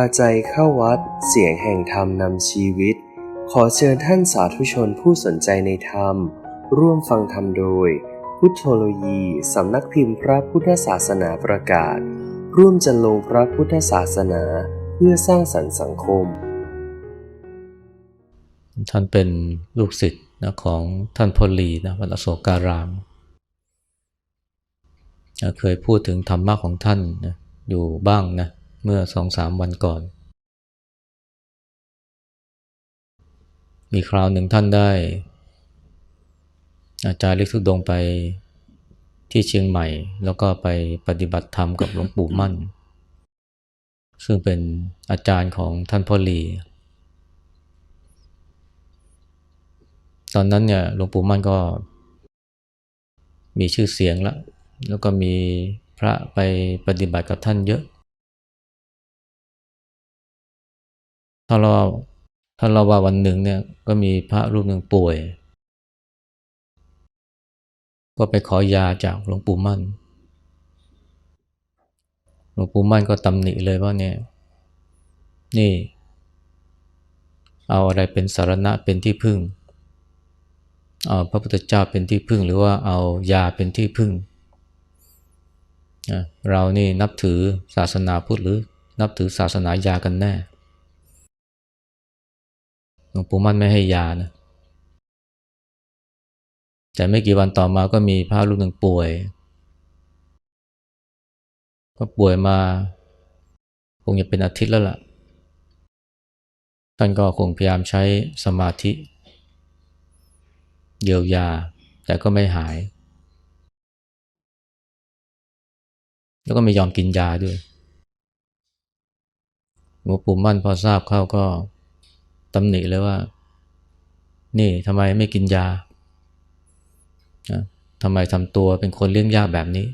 าใจเข้าวัด เสียงแห่งธรรมนำชีวิต ขอเชิญท่านสาธุชนผู้สนใจในธรรม ร่วมฟังธรรมโดย พุทธโลยีสำนักพิมพ์พระพุทธศาสนาประกาศ ร่วมจันลงพระพุทธศาสนาเพื่อสร้างสรรค์สังคม ท่านเป็นลูกศิษย์นะของท่านพลีนะวัดอโศการามนะเคยพูดถึงธรรมะของท่านนะอยู่บ้างนะ เมื่อสองสามวันก่อน มีคราวหนึ่งท่านได้ อาจารย์เล็กทุดงไปที่เชียงใหม่ แล้วก็ไปปฏิบัติธรรมกับหลวงปู่มั่น ซึ่งเป็นอาจารย์ของท่านพ่อหลีตอนนั้นเนี่ยหลวงปู่มั่นก็มีชื่อเสียงแล้ว แล้วก็มีพระไปปฏิบัติกับท่านเยอะ ถ้าเราถ้าเราว่าวันหนึ่งเนี่ยก็มีพระรูปหนึ่งป่วย ก็ไปขอยาจากหลวงปู่มั่น หลวงปู่มั่นก็ตำหนิเลยว่าเนี่ย นี่ เอาอะไรเป็นสารณะเป็นที่พึ่ง เอาพระพุทธเจ้าเป็นที่พึ่ง หรือว่าเอายาเป็นที่พึ่ง เรานี่นับถือศาสนาพุทธหรือนับถือศาสนายากันแน่ หลวงปู่มั่นไม่ให้ยานะแต่ไม่กี่วันต่อมาก็มีพระรูปหนึ่งป่วย ก็ป่วยมาคงจะเป็นอาทิตย์แล้วล่ะ ท่านก็คงพยายามใช้สมาธิ เยียวยา แต่ก็ไม่หาย แล้วก็ไม่ยอมกินยาด้วยหลวงปู่มั่นพอทราบเข้าก็ ตำหนิเลยว่า นี่ทำไมไม่กินยาทำไมทำตัวเป็นคนเลี้ยงยากแบบนี้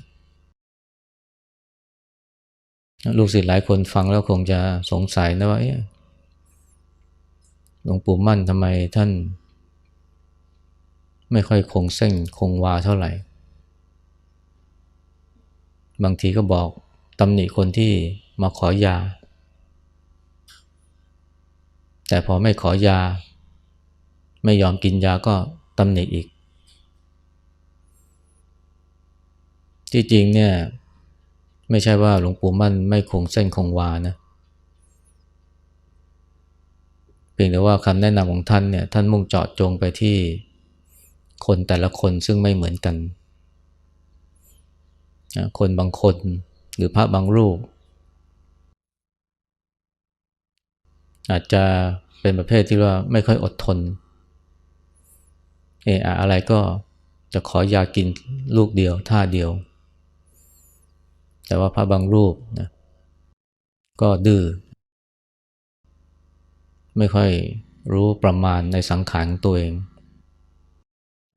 ลูกศิษย์หลายคนฟังแล้วคงจะสงสัยนะว่าหลวงปู่มั่นทำไมท่าน ไม่ค่อยคงเส้นคงวาเท่าไหร่ บางทีก็บอกตำหนิคนที่มาขอยา แต่พอไม่ขอยา ไม่ยอมกินยาก็ตำหนิอีก ที่จริงเนี่ยไม่ใช่ว่าหลวงปู่มั่นไม่คงเส้นคงวานะเพียงแต่ว่าคำแนะนำของท่านเนี่ยท่านมุ่งเจาะจงไปที่คนแต่ละคนซึ่งไม่เหมือนกัน คนบางคนหรือพระบางรูป อาจจะเป็นประเภทที่ว่าไม่ค่อยอดทน เอออะไรก็จะขอยากินลูกเดียวท่าเดียว แต่ว่าพระบางรูปนะก็ดื้อไม่ค่อยรู้ประมาณในสังขารของตัวเอง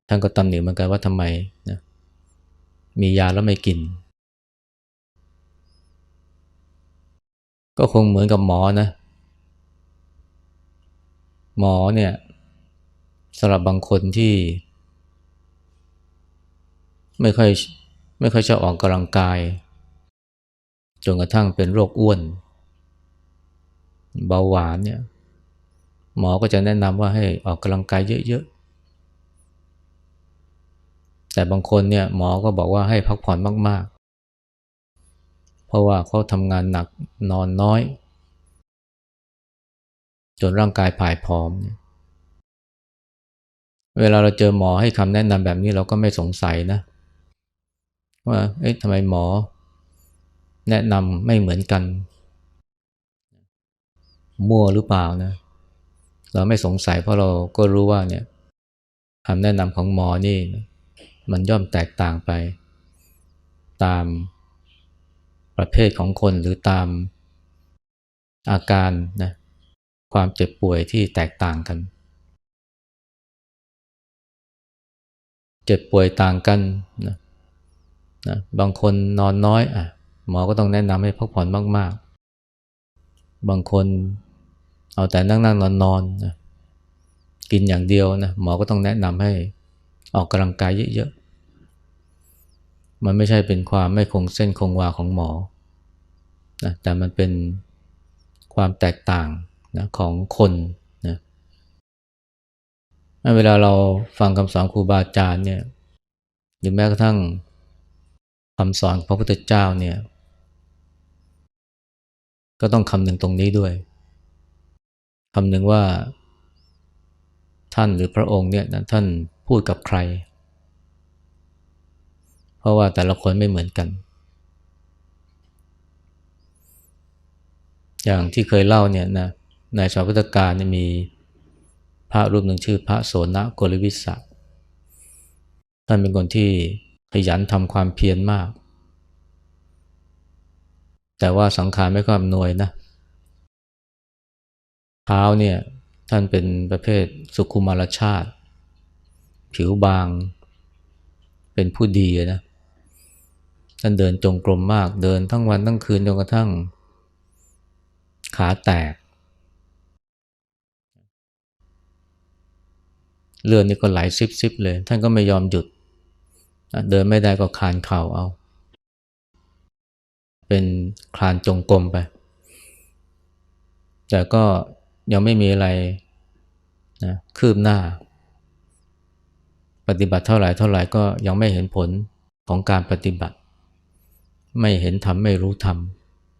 ท่านก็ตำหนิเหมือนกันว่าทำไมนะมียาแล้วไม่กิน ก็คงเหมือนกับหมอนะ หมอเนี่ยสำหรับบางคนที่ ไม่ค่อยไม่ค่อยชอบออกกำลังกาย จนกระทั่งเป็นโรคอ้วน เบาหวานเนี่ยหมอก็จะแนะนำว่าให้ออกกำลังกายเยอะๆ แต่บางคนเนี่ยหมอก็บอกว่าให้พักผ่อนมากๆ เพราะว่าเขาทำงานหนักนอนน้อย จนร่างกายผายผอมเนี่ยเวลาเราเจอหมอให้คำแนะนำแบบนี้เราก็ไม่สงสัยนะ ว่า เอ๊ะทำไมหมอ แนะนำไม่เหมือนกัน มั่วหรือเปล่านะ เราไม่สงสัยเพราะเราก็รู้ว่าเนี่ยคำแนะนำของหมอนี่มันย่อมแตกต่างไป ตามประเภทของคนหรือตามอาการนะ ความเจ็บป่วยที่แตกต่างกัน เจ็บป่วยต่างกันนะนะบางคนนอนน้อยอะหมอก็ต้องแนะนำให้พักผ่อนมาก ๆ บางคนเอาแต่นั่งนั่งนอนนอนนะกินอย่างเดียวนะหมอก็ต้องแนะนำให้ออกกำลังกายเยอะๆ มันไม่ใช่เป็นความไม่คงเส้นคงวาของหมอนะแต่มันเป็นความแตกต่าง นะของคนนะเวลาเราฟังคำสอนครูบาอาจารย์เนี่ยหรือแม้กระทั่งคำสอนพระพุทธเจ้าเนี่ย ก็ต้องคำนึงตรงนี้ด้วยคำนึงว่า ท่านหรือพระองค์เนี่ยท่านพูดกับใคร เพราะว่าแต่ละคนไม่เหมือนกัน อย่างที่เคยเล่าเนี่ยนะ ในสมัยพุทธกาลเนี่ยมีพระรูปหนึ่งชื่อพระโสนโกลวิสะท่านเป็นคนที่ขยันทำความเพียรมาก แต่ว่าสังขารไม่ก็อำนวยนะเท้าเนี่ยท่านเป็นประเภทสุขุมารชาติ ผิวบาง เป็นผู้ดีนะท่านเดินจงกรมมากเดินทั้งวันทั้งคืนจนกระทั่งขาแตก เลือดนี่ก็ไหลซิบๆเลย ท่านก็ไม่ยอมหยุด เดินไม่ได้ก็คลานเข่าเอา เป็นคลานจงกรมไป แต่ก็ยังไม่มีอะไรนะคืบหน้า ปฏิบัติเท่าไหร่เท่าไหร่ก็ยังไม่เห็นผลของการปฏิบัติ ไม่เห็นทำไม่รู้ท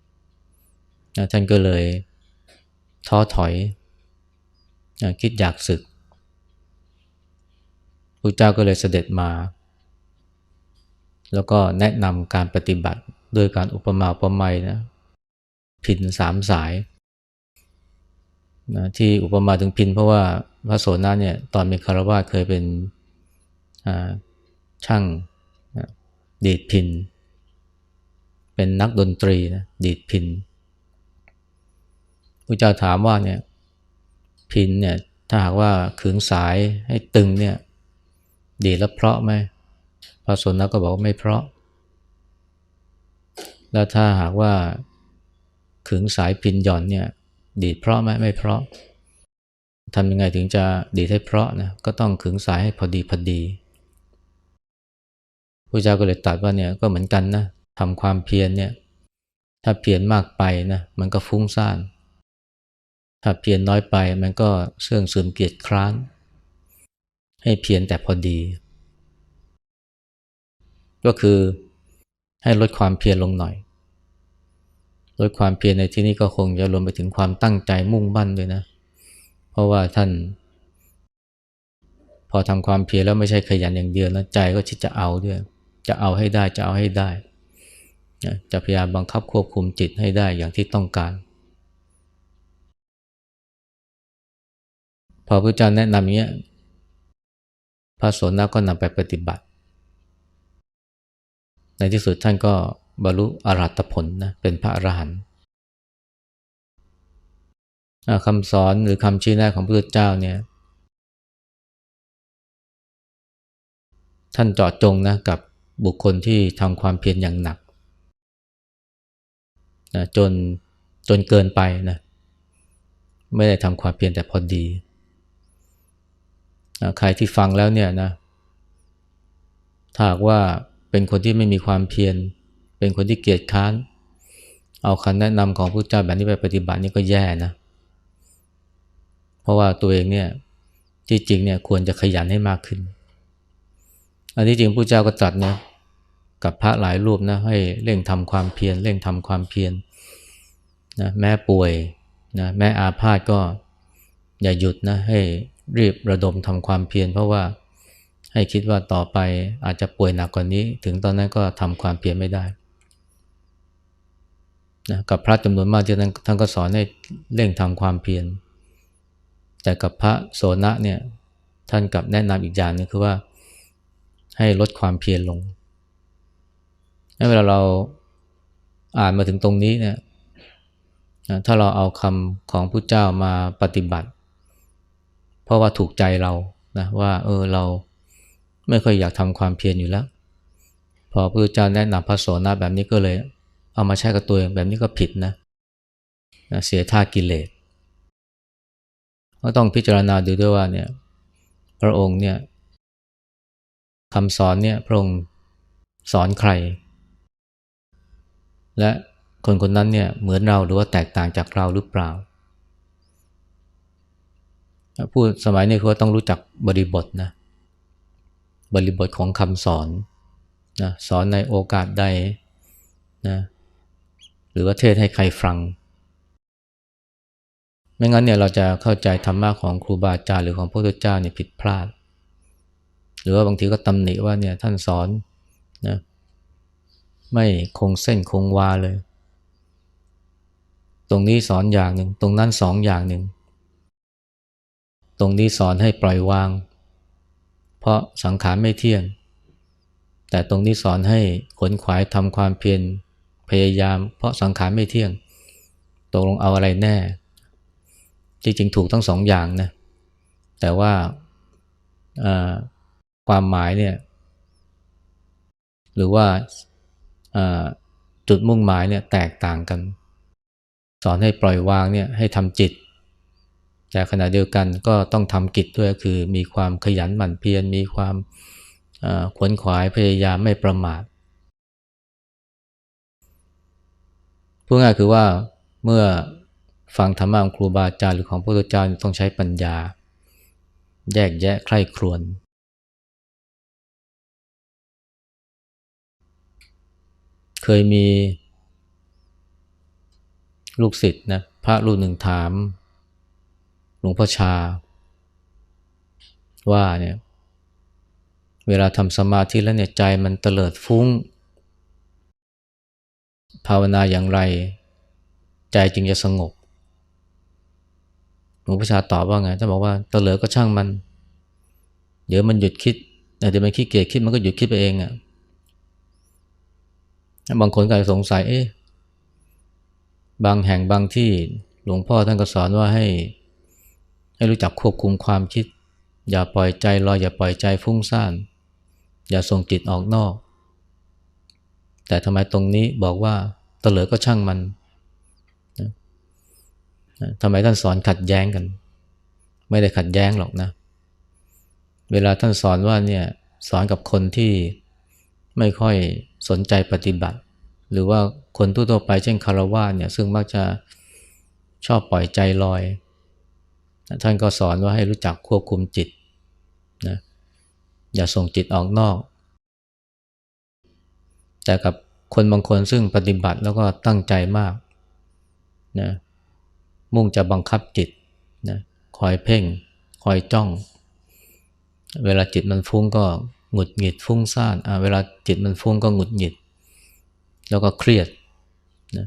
ำนะท่านก็เลยท้อถอยนะคิดอยากศึก พระเจ้าก็เลยเสด็จมา แล้วก็แนะนำการปฏิบัติด้วยการอุปมาอุปไมยนะพินสามสายนะที่อุปมาถึงพินเพราะว่าพระโสนะเนี่ยตอนเป็นคารวะเคยเป็นช่างนะดีดพิน เป็นนักดนตรีนะดีดพินพระเจ้าถามว่าเนี่ยพินเนี่ยถ้าหากว่าขึงสายให้ตึงเนี่ย ดีแล้วเพราะไหมพระสนะก็บอกว่าไม่เพราะ แล้วถ้าหากว่าขึงสายพินหย่อนเนี่ย ดีดเพราะไหมไม่เพราะทำยังไงถึงจะดีดให้เพราะนะก็ต้องขึงสายให้พอดีพอดีพระเจ้าก็เลยตรัสว่าเนี่ยก็เหมือนกันนะทำความเพียรเนี่ย ถ้าเพียรมากไปนะมันก็ฟุ้งซ่านถ้าเพียรน้อยไปมันก็เสื่องซึมเกียจคร้าน ให้เพียรแต่พอดี ก็คือให้ลดความเพียรลงหน่อย ลดความเพียรในที่นี้ก็คงจะรวมไปถึงความตั้งใจมุ่งมั่นด้วยนะ เพราะว่าท่าน พอทำความเพียรแล้วไม่ใช่ขยันอย่างเดียวนะใจก็คิดจะเอาด้วย จะเอาให้ได้จะเอาให้ได้จะพยายามบังคับควบคุมจิตให้ได้อย่างที่ต้องการ พอพระเจ้าแนะนำอย่างนี้ พระโสนาก็นำไปปฏิบัติ ในที่สุดท่านก็บรรลุอรหัตผลนะเป็นพระอรหันต์คำสอนหรือคำชี้แนะของพระพุทธเจ้าเนี่ยท่านเจอดจงนะกับบุคคลที่ทำความเพียรอย่างหนักนะจนจนเกินไปนะไม่ได้ทำความเพียรแต่พอดี ใครที่ฟังแล้วเนี่ยนะถ้าว่าเป็นคนที่ไม่มีความเพียร เป็นคนที่เกียจค้าน เอาคำแนะนำของพระเจ้าแบบนี้ไปปฏิบัตินี่ก็แย่นะ เพราะว่าตัวเองเนี่ยที่จริงเนี่ยควรจะขยันให้มากขึ้น อันที่จริงพระเจ้าก็ตรัสนะกับพระหลายรูปนะให้เร่งทำความเพียรเร่งทำความเพียรนะแม้ป่วยนะแม้อาพาธก็อย่าหยุดนะให้ รีบระดมทำความเพียรเพราะว่าให้คิดว่าต่อไปอาจจะป่วยหนักกว่านี้ ถึงตอนนั้นก็ทำความเพียรไม่ได้นะกับพระจำนวนมากที่ท่านท่านก็สอนให้เร่งทำความเพียรแต่กับพระโสนะเนี่ยท่านกับแนะนำอีกอย่างนึงคือว่าให้ลดความเพียรลงเวลาเราอ่านมาถึงตรงนี้เนี่ยถ้าเราเอาคำของพระเจ้ามาปฏิบัติ เพราะว่าถูกใจเรานะว่าเออเราไม่ค่อยอยากทำความเพียรอยู่แล้ว พอพระเจ้าแนะนำพระโสนะแบบนี้ก็เลย เอามาใช้กับตัวเองแบบนี้ก็ผิดนะเสียท่ากิเลสก็ต้องพิจารณาดูด้วยว่าเนี่ยพระองค์เนี่ยคำสอนเนี่ยพระองค์สอนใคร และคนคนนั้นเนี่ยเหมือนเราหรือว่าแตกต่างจากเราหรือเปล่า พูดสมัยนี้คือต้องรู้จักบริบทนะบริบทของคำสอนนะสอนในโอกาสใดนะหรือว่าเทศให้ใครฟัง ไม่งั้นเนี่ยเราจะเข้าใจธรรมะของครูบาอาจารย์หรือของพระพุทธเจ้าเนี่ยผิดพลาด หรือว่าบางทีก็ตำหนิว่าเนี่ยท่านสอนนะไม่คงเส้นคงวาเลย ตรงนี้สอนอย่างหนึ่งตรงนั้นสองอย่างหนึ่ง ตรงนี้สอนให้ปล่อยวาง เพราะสังขารไม่เที่ยง แต่ตรงนี้สอนให้ขนขวายทำความเพียรพยายาม เพราะสังขารไม่เที่ยงตกลงเอาอะไรแน่ จริงๆ ถูกทั้งสองอย่างนะ แต่ว่าความหมายเนี่ยหรือว่าจุดมุ่งหมายเนี่ยแตกต่างกัน สอนให้ปล่อยวางเนี่ยให้ทำจิต แต่ขณะเดียวกันก็ต้องทำกิจด้วยคือมีความขยันหมั่นเพียรมีความขวนขวายพยายามไม่ประมาทพูดง่ายคือว่าเมื่อฟังธรรมะของครูบาอาจารย์หรือของพระพุทธเจ้าต้องใช้ปัญญา แยกแยะใคร่ครวญเคยมีลูกศิษย์นะพระรูปหนึ่งถาม หลวงพ่อชา ว่าเนี่ยเวลาทำสมาธิแล้วเนี่ยใจมันเตลิดฟุ้ง ภาวนาอย่างไร ใจจึงจะสงบหลวงพ่อชาตอบว่าไงท่านบอกว่าเตลิดก็ช่างมัน เดี๋ยวมันหยุดคิดเดี๋ยวมันขี้เกียจคิดมันก็หยุดคิดไปเองอะ่ะบางคนก็สงสัยเอ๊ะบางแห่งบางที่หลวงพ่อท่านก็สอนว่าให้ ให้รู้จักควบคุมความคิด อย่าปล่อยใจลอยอย่าปล่อยใจฟุ้งซ่าน อย่าส่งจิตออกนอก แต่ทำไมตรงนี้บอกว่าเตลิดก็ช่างมันทำไมท่านสอนขัดแย้งกัน ไม่ได้ขัดแย้งหรอกนะ เวลาท่านสอนว่าเนี่ยสอนกับคนที่ไม่ค่อยสนใจปฏิบัติ หรือว่าคนทั่วไปเช่นคารวะเนี่ยซึ่งมักจะชอบปล่อยใจลอย ท่านก็สอนว่าให้รู้จักควบคุมจิตนะอย่าส่งจิตออกนอก แต่กับคนบางคนซึ่งปฏิบัติแล้วก็ตั้งใจมากนะมุ่งจะบังคับจิตนะคอยเพ่ง คอยจ้อง เวลาจิตมันฟุ้งก็หงุดหงิดฟุ้งซ่านอ่าเวลาจิตมันฟุ้งก็หงุดหงิด แล้วก็เครียดนะ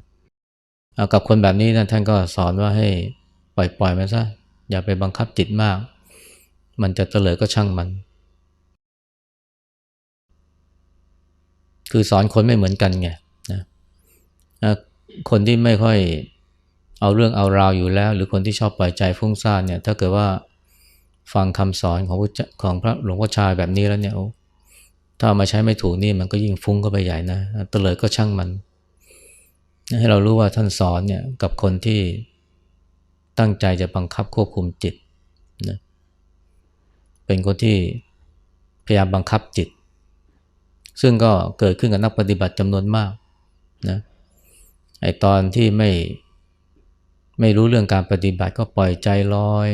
กับคนแบบนี้นะท่านก็สอนว่าให้ปล่อยปล่อยมันซะ อย่าไปบังคับจิตมาก มันจะเตลิดก็ช่างมัน คือสอนคนไม่เหมือนกันไงนะคนที่ไม่ค่อยเอาเรื่องเอาราวอยู่แล้ว หรือคนที่ชอบปล่อยใจฟุ้งซ่านเนี่ยถ้าเกิดว่าฟังคำสอนของพระของพระหลวงพ่อชายแบบนี้แล้วเนี่ยถ้ามาใช้ไม่ถูกนี่มันก็ยิ่งฟุ้งเข้าไปใหญ่นะเตเลยก็ช่างมัน ให้เรารู้ว่าท่านสอนเนี่ยกับคนที่ ตั้งใจจะบังคับควบคุมจิตนะเป็นคนที่พยายามบังคับจิต ซึ่งก็เกิดขึ้นกับนักปฏิบัติจำนวนมากนะไอตอนที่ไม่ไม่รู้เรื่องการปฏิบัติก็ปล่อยใจลอย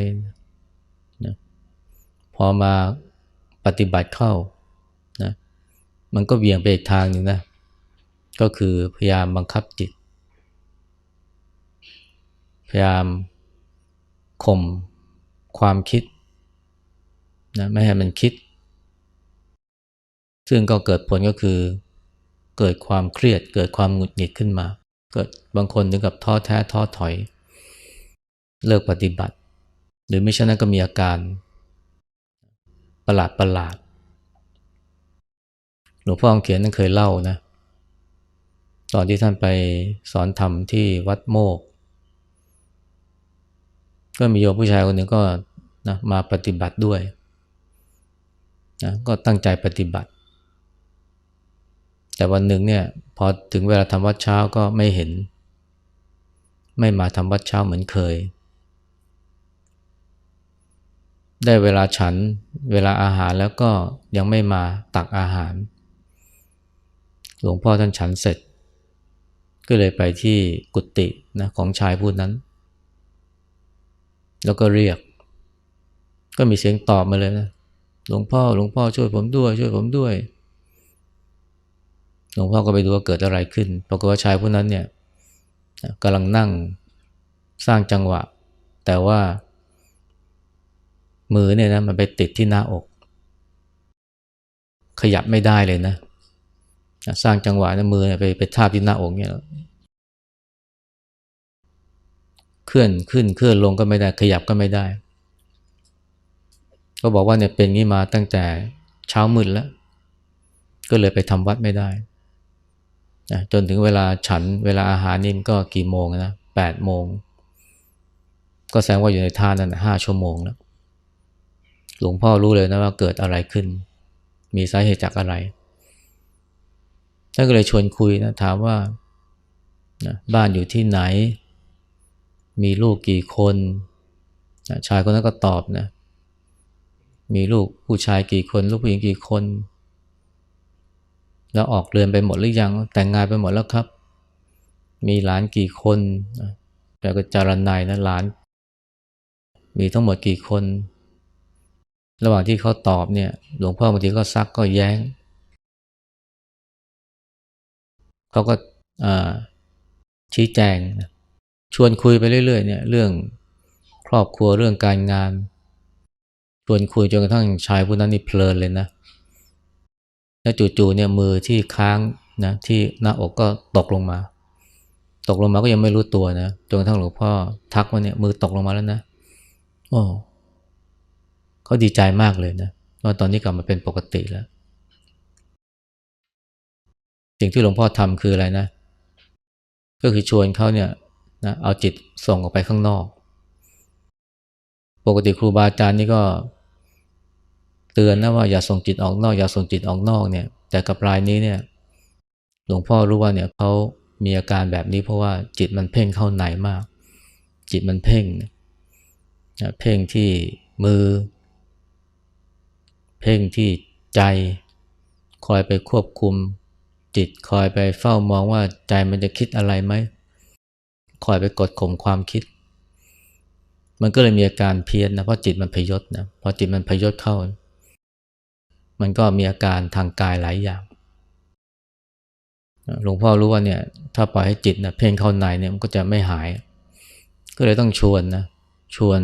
นะพอมาปฏิบัติเข้านะมันก็เบี่ยงไปอีกทางหนึ่งนะก็คือพยายามบังคับจิต พยายาม ข่มความคิดนะไม่ให้มันคิด ซึ่งก็เกิดผลก็คือ เกิดความเครียด เกิดความหงุดหงิดขึ้นมา เกิดบางคนถึงกับท้อแท้ท้อถอย เลิกปฏิบัติ หรือไม่เช่นนั้นก็มีอาการ ประหลาดประหลาดหลวงพ่อองเขียนนั้นเคยเล่านะตอนที่ท่านไปสอนธรรมที่วัดโมก ก็มีโยมผู้ชายคนหนึ่งก็นะมาปฏิบัติด้วยนะก็ตั้งใจปฏิบัติ แต่วันหนึ่งเนี่ยพอถึงเวลาทำวัดเช้าก็ไม่เห็น ไม่มาทำวัดเช้าเหมือนเคย ได้เวลาฉันเวลาอาหารแล้วก็ยังไม่มาตักอาหาร หลวงพ่อท่านฉันเสร็จ ก็เลยไปที่กุฏินะของชายผู้นั้น แล้วก็เรียก ก็มีเสียงตอบมาเลยนะ หลวงพ่อหลวงพ่อช่วยผมด้วย ช่วยผมด้วย หลวงพ่อก็ไปดูว่าเกิดอะไรขึ้นปรากฏว่าชายผู้นั้นเนี่ยกำลังนั่งสร้างจังหวะ แต่ว่า มือเนี่ยนะมันไปติดที่หน้าอก ขยับไม่ได้เลยนะ สร้างจังหวะนะมือไปไปทาบที่หน้าอกเนี่ย เคลื่อนขึ้นเคลื่อนลงก็ไม่ได้ขยับก็ไม่ได้ ก็บอกว่าเนี่ยเป็นงี้มาตั้งแต่เช้ามืดแล้ว ก็เลยไปทำวัดไม่ได้นะจนถึงเวลาฉันเวลาอาหารนี่มก็กี่โมงนะแปดโมง ก็แสดงว่าอยู่ในท่านั้นห้าชั่วโมงแล้ว หลวงพ่อรู้เลยนะว่าเกิดอะไรขึ้น มีสาเหตุจากอะไรท่านก็เลยชวนคุยนะถามว่านะบ้านอยู่ที่ไหน มีลูกกี่คน ชายคนนั้นก็ตอบนะ มีลูกผู้ชายกี่คน ลูกผู้หญิงกี่คน แล้วออกเรือนไปหมดหรือยัง แต่งงานไปหมดแล้วครับ มีหลานกี่คนแต่ก็จารนายนะหลาน มีทั้งหมดกี่คน ระหว่างที่เขาตอบเนี่ย หลวงพ่อบางทีก็ซักก็แย้ง เขาก็ชี้แจงนะ ชวนคุยไปเรื่อยๆเนี่ยเรื่องครอบครัวเรื่องการงาน ชวนคุยจนกระทั่งชายผู้นั้นนี่เพลินเลยนะ แล้วจู่ๆเนี่ยมือที่ค้างนะที่หน้าอกก็ตกลงมา ตกลงมาก็ยังไม่รู้ตัวนะจนกระทั่งหลวงพ่อทักว่าเนี่ยมือตกลงมาแล้วนะโอ้เขาดีใจมากเลยนะว่าตอนนี้กลับมาเป็นปกติแล้ว สิ่งที่หลวงพ่อทำคืออะไรนะ ก็คือชวนเขาเนี่ย นะเอาจิตส่งออกไปข้างนอก ปกติครูบาอาจารย์นี่ก็ เตือนนะว่าอย่าส่งจิตออกนอก อย่าส่งจิตออกนอกเนี่ย แต่กับรายนี้เนี่ย หลวงพ่อรู้ว่าเนี่ยเขามีอาการแบบนี้เพราะว่าจิตมันเพ่งเข้าในมาก จิตมันเพ่งนะเพ่งที่มือ เพ่งที่ใจ คอยไปควบคุมจิตคอยไปเฝ้ามองว่าใจมันจะคิดอะไรไหม คอยไปกดข่มความคิด มันก็เลยมีอาการเพี้ยนนะเพราะจิตมันพยศนะพอจิตมันพยศเข้า มันก็มีอาการทางกายหลายอย่างหลวงพ่อรู้ว่าเนี่ยถ้าปล่อยให้จิตนะเพ่งเข้าในเนี่ยมันก็จะไม่หาย ก็เลยต้องชวนนะชวน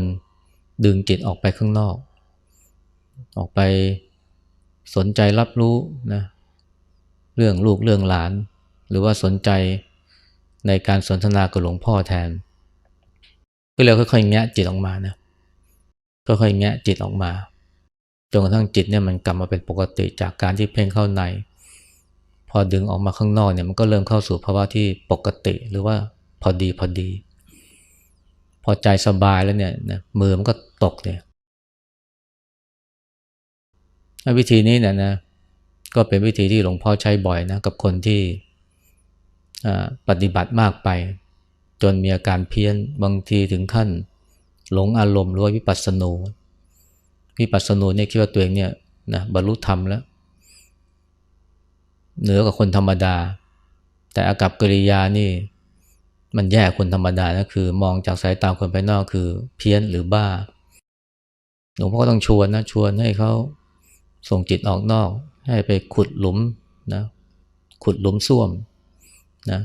ดึงจิตออกไปข้างนอก ออกไปสนใจรับรู้นะเรื่องลูกเรื่องหลาน หรือว่าสนใจ ในการสนทนากับหลวงพ่อแทน ก็เลยค่อยๆแงะจิตออกมานะค่อยๆแงะจิตออกมาจนกระทั่งจิตเนี่ยมันกลับมาเป็นปกติจากการที่เพ่งเข้าใน พอดึงออกมาข้างนอกเนี่ยมันก็เริ่มเข้าสู่ภาวะที่ปกติหรือว่าพอดีพอดี พอใจสบายแล้วเนี่ยนะมือมันก็ตกเลยวิธีนี้เนี่ยนะก็เป็นวิธีที่หลวงพ่อใช้บ่อยนะกับคนที่ ปฏิบัติมากไป จนมีอาการเพี้ยนบางทีถึงขั้น หลงอารมณ์หรือว่าวิปัสสนูวิปัสสนูเนี่ยคิดว่าตัวเองเนี่ยนะบรรลุธรรมแล้ว เหนือกว่าคนธรรมดา แต่อากับกิริยานี่มันแย่คนธรรมดานะคือ มองจากสายตาคนภายนอกคือเพี้ยนหรือบ้าหลวงพ่อก็ต้องชวนนะชวนให้เขาส่งจิตออกนอก ให้ไปขุดหลุมนะขุดหลุมส้วม นะ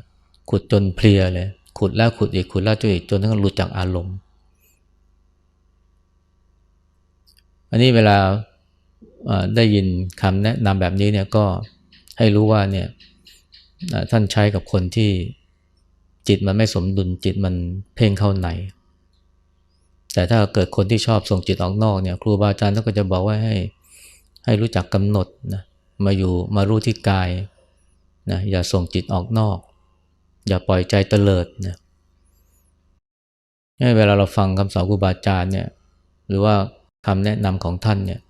ขุดจนเพลียเลย ขุดแล้วขุดอีกขุดแล้วจนอีกจนทั้งหลุดจากอารมณ์ อันนี้เวลาได้ยินคำแนะนำแบบนี้เนี่ยก็ให้รู้ว่าเนี่ยท่านใช้กับคนที่จิตมันไม่สมดุลจิตมันเพ่งเข้าใน แต่ถ้าเกิดคนที่ชอบส่งจิตออกนอกเนี่ยครูบาอาจารย์ท่านก็จะบอกว่าให้ให้รู้จักกำหนดนะมาอยู่มารู้ที่กาย นะอย่าส่งจิตออกนอก อย่าปล่อยใจเตลิดนะเวลาเราฟังคำสอนครูบาอาจารย์เนี่ยหรือว่าคำแนะนำของท่านเนี่ย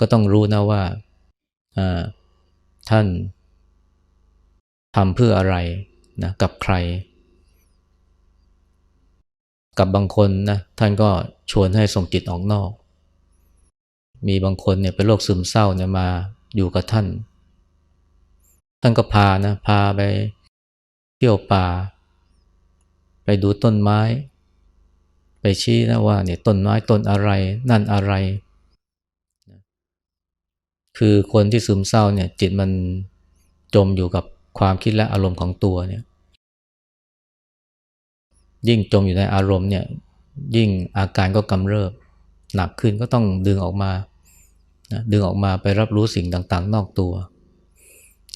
ก็ต้องรู้นะว่าท่านทำเพื่ออะไรนะกับใคร กับบางคนนะท่านก็ชวนให้ส่งจิตออกนอก มีบางคนเนี่ยเป็นโรคซึมเศร้าเนี่ยมาอยู่กับท่าน ท่านก็พานะพาไปเที่ยวป่า ไปดูต้นไม้ ไปชี้นะว่าเนี่ยต้นไม้ต้นอะไร นั่นอะไร คือคนที่ซึมเศร้าเนี่ยจิตมันจมอยู่กับความคิดและอารมณ์ของตัวเนี่ย ยิ่งจมอยู่ในอารมณ์เนี่ย ยิ่งอาการก็กำเริบ หนักขึ้นก็ต้องดึงออกมานะดึงออกมาไปรับรู้สิ่งต่างๆ นอกตัว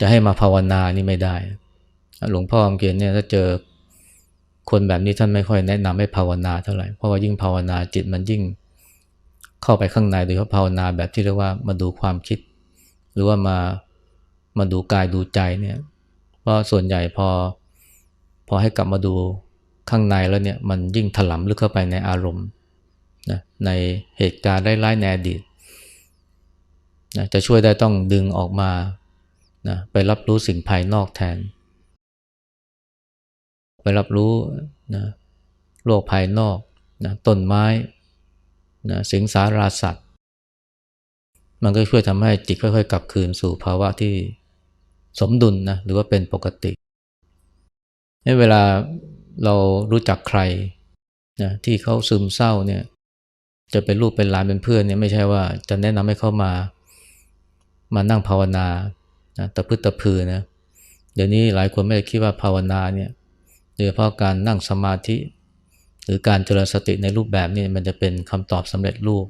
จะให้มาภาวนานี่ไม่ได้ หลวงพ่ออมเกียนเนี่ยถ้าเจอคนแบบนี้ท่านไม่ค่อยแนะนำให้ภาวนาเท่าไหร่ เพราะว่ายิ่งภาวนาจิตมันยิ่งเข้าไปข้างในโดยเฉพาะภาวนาแบบที่เรียกว่ามาดูความคิด หรือว่ามามาดูกายดูใจเนี่ย เพราะส่วนใหญ่พอพอให้กลับมาดูข้างในแล้วเนี่ยมันยิ่งถลำลึกเข้าไปในอารมณ์นะในเหตุการณ์ไร้ายๆในอดีตนะจะช่วยได้ต้องดึงออกมา นะไปรับรู้สิ่งภายนอกแทน ไปรับรู้นะโลกภายนอกนะต้นไม้นะสิงสาราสัตว์มันก็ช่วยทำให้จิตค่อยๆ กลับคืนสู่ภาวะที่สมดุลนะหรือว่าเป็นปกติให้เวลาเรารู้จักใครนะที่เขาซึมเศร้าเนี่ยจะเป็นลูกเป็นหลานเป็นเพื่อนเนี่ยไม่ใช่ว่าจะแนะนำให้เขามามานั่งภาวนา นะตะพึดตะพือนะเดี๋ยวนี้หลายคนไม่ได้คิดว่าภาวนาเนี่ยโดยเฉพาะการนั่งสมาธิ หรือการเจริญสติในรูปแบบนี้มันจะเป็นคำตอบสำเร็จรูป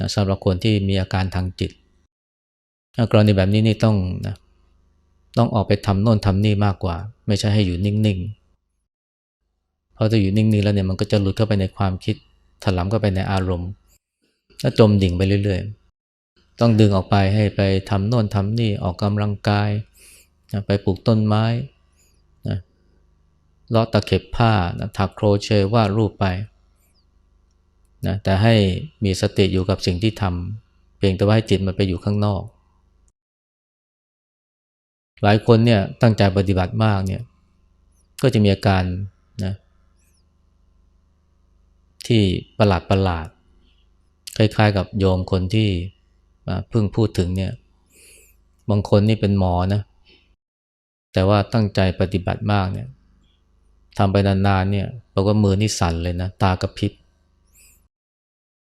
นะสำหรับคนที่มีอาการทางจิตกรณีแบบนี้นี่ต้องนะต้องออกไปทำโน่นทำนี่มากกว่า ไม่ใช่ให้อยู่นิ่งๆเพราะถ้าอยู่นิ่งๆแล้วเนี่ยมันก็จะหลุดเข้าไปในความคิดถลำเข้าไปในอารมณ์แล้วจมดิ่งไปเรื่อยๆ ต้องดึงออกไปให้ไปทำโน่นทำนี่ออกกำลังกายนะไปปลูกต้นไม้นะเลาะตะเข็บผ้านะถักโครเชต์วาดรูปไปนะแต่ให้มีสติอยู่กับสิ่งที่ทำเพียงแต่ว่าให้จิตมันไปอยู่ข้างนอก หลายคนเนี่ยตั้งใจปฏิบัติมากเนี่ยก็จะมีอาการนะที่ประหลาดประหลาดคล้ายๆกับโยมคนที่ เพิ่งพูดถึงเนี่ยบางคนนี่เป็นหมอนะ แต่ว่าตั้งใจปฏิบัติมากเนี่ยทำไปนานๆเนี่ยบอกว่ามือนี่สั่นเลยนะ ตากระพริบ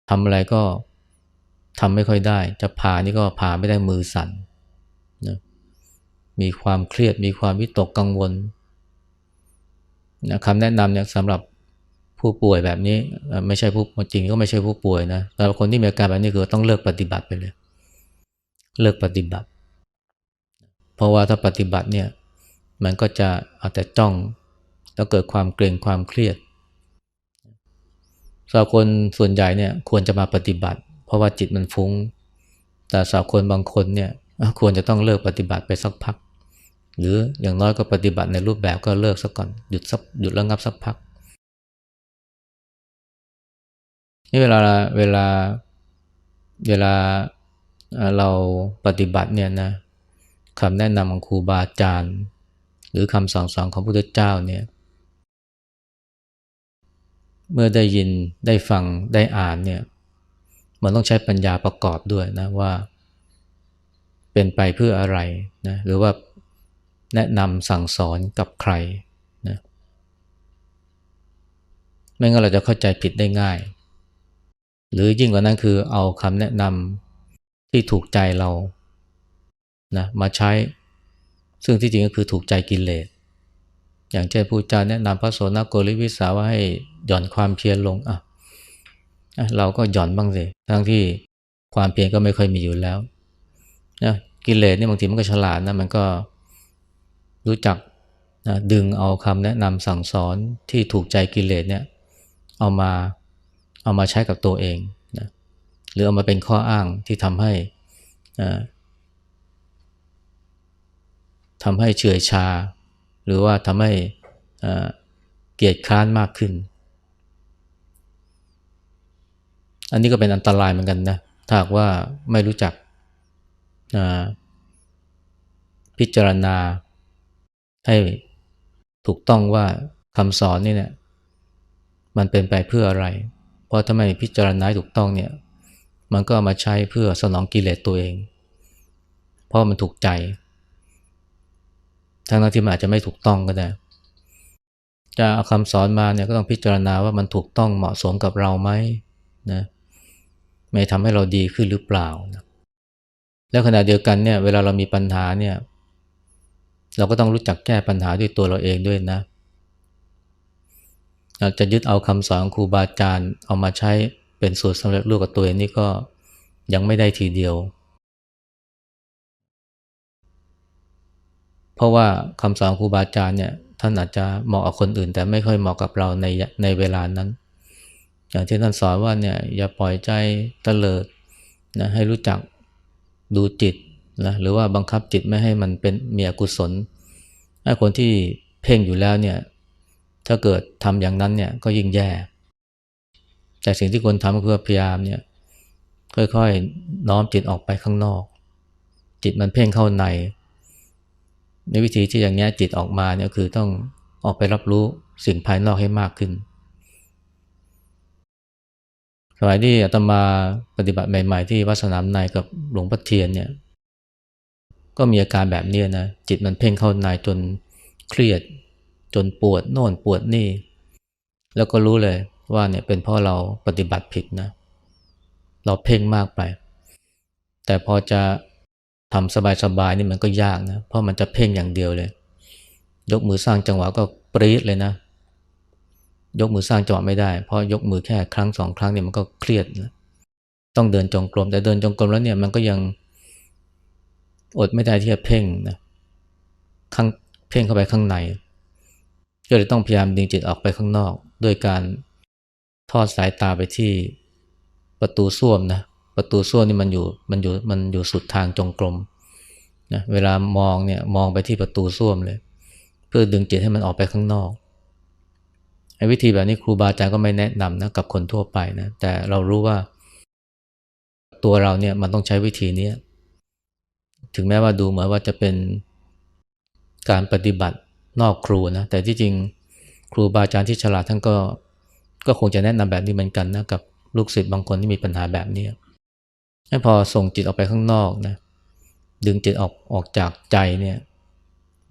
ทำอะไรก็ทำไม่ค่อยได้ จะผ่านี่ก็ผ่าไม่ได้มือสั่นนะมีความเครียดมีความวิตกกังวลนะคำแนะนำเนี่ยสำหรับผู้ป่วยแบบนี้ไม่ใช่ผู้จริงก็ไม่ใช่ผู้ป่วยนะแต่คนที่มีอาการแบบนี้คือต้องเลิกปฏิบัติไปเลย เลิกปฏิบัติ เพราะว่าถ้าปฏิบัติเนี่ยมันก็จะเอาแต่จ้องแล้วเกิดความเกรงความเครียดสาวคนส่วนใหญ่เนี่ยควรจะมาปฏิบัติ เพราะว่าจิตมันฟุง้ง แต่สาวคนบางคนเนี่ยควรจะต้องเลิกปฏิบัติไปสักพัก หรืออย่างน้อยก็ปฏิบัติในรูปแบบก็เลิกสักก่อนหยุดสักหยุดระงับสักพักนี่เวลาเวลาเวลา เราปฏิบัติเนี่ยนะคำแนะนำของครูบาอาจารย์ หรือคำสอนสอนของพระพุทธเจ้าเนี่ยเมื่อได้ยินได้ฟังได้อ่านเนี่ยมันต้องใช้ปัญญาประกอบด้วยนะว่า เป็นไปเพื่ออะไรนะหรือว่าแนะนำสั่งสอนกับใครนะไม่งั้นเราจะเข้าใจผิดได้ง่าย หรือยิ่งกว่านั้นคือเอาคำแนะนำ ที่ถูกใจเรานะมาใช้ ซึ่งที่จริงก็คือถูกใจกิเลสอย่างเช่นผู้จาแนะนำพระโสนโกริวิสาว่าให้หย่อนความเพียรลงอะเราก็หย่อนบ้างสิทั้งที่ความเพียรก็ไม่ค่อยมีอยู่แล้วนะกิเลสนี่บางทีมันก็ฉลาดนะมันก็รู้จักนะดึงเอาคำแนะนำสั่งสอนที่ถูกใจกิเลสเนี่ยเอามาเอามาใช้กับตัวเอง หรือเอามาเป็นข้ออ้างที่ทำให้ทำให้เฉื่อยชา หรือว่าทำให้เกียดคร้านมากขึ้น อันนี้ก็เป็นอันตรายเหมือนกันนะถ้าว่าไม่รู้จักพิจารณาให้ถูกต้องว่าคำสอนนี่เนี่ยมันเป็นไปเพื่ออะไร เพราะถ้าไม่พิจารณาถูกต้องเนี่ย มันก็มาใช้เพื่อสนองกิเลสตัวเอง เพราะมันถูกใจ ทั้งนั้นที่มันอาจจะไม่ถูกต้องก็ได้ จะเอาคำสอนมาเนี่ยก็ต้องพิจารณาว่ามันถูกต้องเหมาะสมกับเราไหมนะไม่ทำให้เราดีขึ้นหรือเปล่านะแล้วขณะเดียวกันเนี่ยเวลาเรามีปัญหาเนี่ยเราก็ต้องรู้จักแก้ปัญหาด้วยตัวเราเองด้วยนะเราจะยึดเอาคำสอนครูบาอาจารย์เอามาใช้ เป็นสูตรสำเร็จรูปกับตัวเองนี่ก็ยังไม่ได้ทีเดียว เพราะว่าคำสอนครูบาอาจารย์เนี่ยท่านอาจจะเหมาะกับคนอื่น แต่ไม่ค่อยเหมาะกับเราในในเวลานั้น อย่างที่ท่านสอนว่าเนี่ยอย่าปล่อยใจเตลิดนะให้รู้จักดูจิตนะหรือว่าบังคับจิตไม่ให้มันเป็นมีอกุศลไอ้คนที่เพ่งอยู่แล้วเนี่ยถ้าเกิดทำอย่างนั้นเนี่ยก็ยิ่งแย่ แต่สิ่งที่ควรทำก็คือพยายามเนี่ยค่อยๆ น้อมจิตออกไปข้างนอก จิตมันเพ่งเข้าใน ในวิธีที่อย่างนี้จิตออกมาเนี่ยคือต้องออกไปรับรู้สิ่งภายนอกให้มากขึ้น สมัยที่อาตมาปฏิบัติใหม่ ๆ ที่วัดสนามในกับหลวงพ่อเทียนเนี่ยก็มีอาการแบบนี้นะจิตมันเพ่งเข้าในจนเครียด จนปวดโน่นปวดนี่ แล้วก็รู้เลย ว่าเนี่ยเป็นเพราะเราปฏิบัติผิดนะ เราเพ่งมากไป แต่พอจะทำสบายๆนี่มันก็ยากนะ เพราะมันจะเพ่งอย่างเดียวเลย ยกมือสร้างจังหวะก็ปรี๊ดเลยนะ ยกมือสร้างจังหวะไม่ได้ เพราะยกมือแค่ครั้งสองครั้งเนี่ยมันก็เครียดนะต้องเดินจงกรมแต่เดินจงกรมแล้วเนี่ยมันก็ยังอดไม่ได้ที่จะเพ่งนะข้างเพ่งเข้าไปข้างใน ก็เลยต้องพยายามดึงจิตออกไปข้างนอก ด้วยการ ทอดสายตาไปที่ประตูส้วมนะประตูส้วมนี่มันอยู่มันอยู่มันอยู่สุดทางจงกรมนะเวลามองเนี่ยมองไปที่ประตูส้วมเลย เพื่อดึงจิตให้มันออกไปข้างนอกไอ้วิธีแบบนี้ครูบาอาจารย์ก็ไม่แนะนำนะกับคนทั่วไปนะแต่เรารู้ว่า ตัวเราเนี่ยมันต้องใช้วิธีนี้ถึงแม้ว่าดูเหมือนว่าจะเป็นการปฏิบัตินอกครูนะแต่ที่จริงครูบาอาจารย์ที่ฉลาดท่านก็ ก็คงจะแนะนำแบบนี้เหมือนกันนะกับลูกศิษย์บางคนที่มีปัญหาแบบนี้ให้พอส่งจิตออกไปข้างนอกนะดึงจิตออกออกจากใจเนี่ย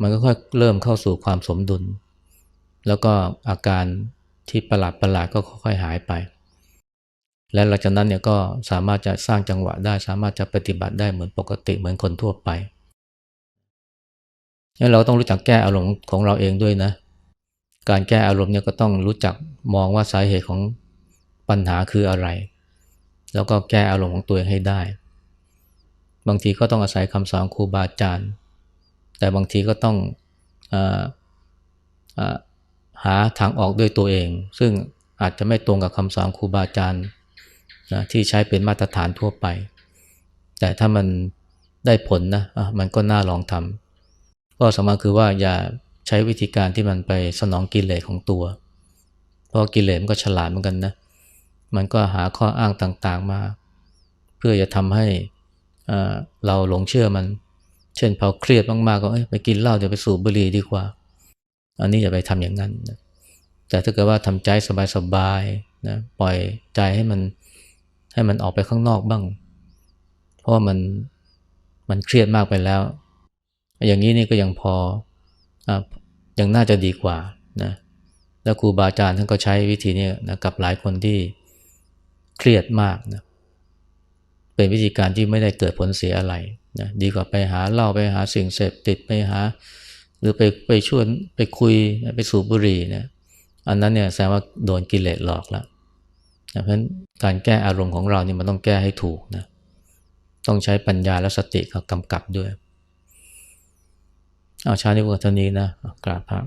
มันก็ค่อยเริ่มเข้าสู่ความสมดุล แล้วก็อาการที่ประหลาดประหลาดก็ค่อยๆหายไป และหลังจากนั้นเนี่ยก็สามารถจะสร้างจังหวะได้ สามารถจะปฏิบัติได้เหมือนปกติเหมือนคนทั่วไปงั้นเราต้องรู้จักแก้อารมณ์ของเราเองด้วยนะ การแก้อารมณ์เนี่ยก็ต้องรู้จักมองว่าสาเหตุของปัญหาคืออะไร แล้วก็แก้อารมณ์ของตัวเองให้ได้ บางทีก็ต้องอาศัยคำสอนครูบาอาจารย์ แต่บางทีก็ต้องออหาทางออกด้วยตัวเอง ซึ่งอาจจะไม่ตรงกับคำสอนครูบาอาจารย์นะที่ใช้เป็นมาตรฐานทั่วไป แต่ถ้ามันได้ผลนะะมันก็น่าลองทำก็สำคัญคือว่าอย่า ใช้วิธีการที่มันไปสนองกิเลสของตัว เพราะกิเลสมันก็ฉลาดเหมือนกันนะ มันก็หาข้ออ้างต่างๆมา เพื่อจะทำให้เราหลงเชื่อมัน เช่นพอเครียดมากๆก็ไปกินเหล้าเดี๋ยวไปสูบบุหรี่ดีกว่า อันนี้อย่าไปทำอย่างนั้นแต่ถ้าเกิดว่าทำใจสบายๆนะปล่อยใจให้มันให้มันออกไปข้างนอกบ้าง เพราะว่ามันมันเครียดมากไปแล้ว อย่างนี้นี่ก็ยังพออ ยังน่าจะดีกว่านะแล้วครูบาอาจารย์ท่านก็ใช้วิธีนี้นะกับหลายคนที่เครียดมากนะเป็นวิธีการที่ไม่ได้เกิดผลเสียอะไรนะดีกว่าไปหาเหล้าไปหาสิ่งเสพติดไปหา หรือไปไปชวนไปคุยไปสูบบุหรี่นี่ยอันนั้นเนี่ยแสดงว่าโดนกิเลสหลอกแล้วนะเพราะฉะนั้นการแก้อารมณ์ของเราเนี่ยมันต้องแก้ให้ถูกนะต้องใช้ปัญญาและสติกำกับด้วย เอาชาตินี้พวกท่านี้นะกราบพระ